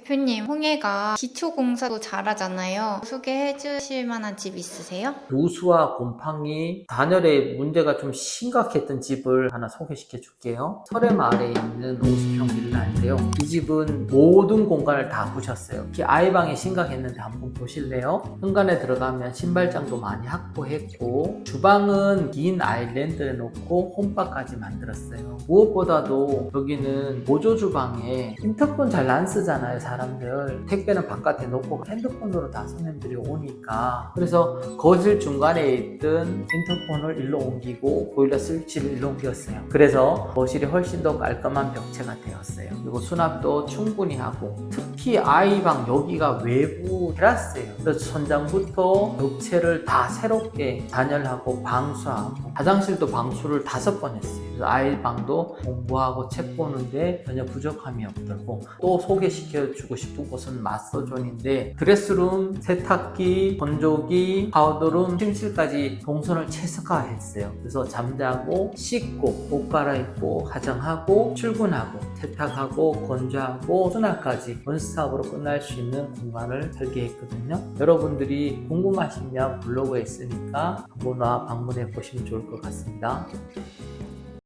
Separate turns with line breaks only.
대표님, 홍해가 기초공사도 잘하잖아요. 소개해 주실 만한 집 있으세요?
누수와 곰팡이, 단열에 문제가 좀 심각했던 집을 하나 소개시켜 줄게요. 설해 마을에 있는 50평 빌라인데요. 이 집은 모든 공간을 다 부셨어요. 특히 아이방이 심각했는데 한번 보실래요? 현관에 들어가면 신발장도 많이 확보했고 주방은 긴 아일랜드에 놓고 홈바까지 만들었어요. 무엇보다도 여기는 보조 주방에 인터폰 잘 안 쓰잖아요, 사람들. 택배는 바깥에 놓고 핸드폰으로 다 손님들이 오니까. 그래서 거실 중간에 있던 인터폰을 일로 옮기고 보일러 스위치를 일로 옮겼어요. 그래서 거실이 훨씬 더 깔끔한 벽체가 되었어요. 그리고 수납도 충분히 하고 특히 아이 방 여기가 외부 테라스예요. 그래서 천장부터 벽체를 다 새롭게 단열하고 방수하고 화장실도 방수를 다섯 번 했어요. 그래서 아이 방도 공부하고 책 보는데 전혀 부족함이 없더고 또 소개시켜 주고 싶은 곳은 마서존인데 드레스룸, 세탁기, 건조기, 파우더룸, 침실까지 동선을 최적화했어요. 그래서 잠자고 씻고 옷 갈아입고 화장하고 출근하고 세탁하고 건조하고 수납까지 원스톱으로 끝날 수 있는 공간을 설계했거든요. 여러분들이 궁금하시면 블로그에 있으니까 한번 와 방문해 보시면 좋을 것 같습니다.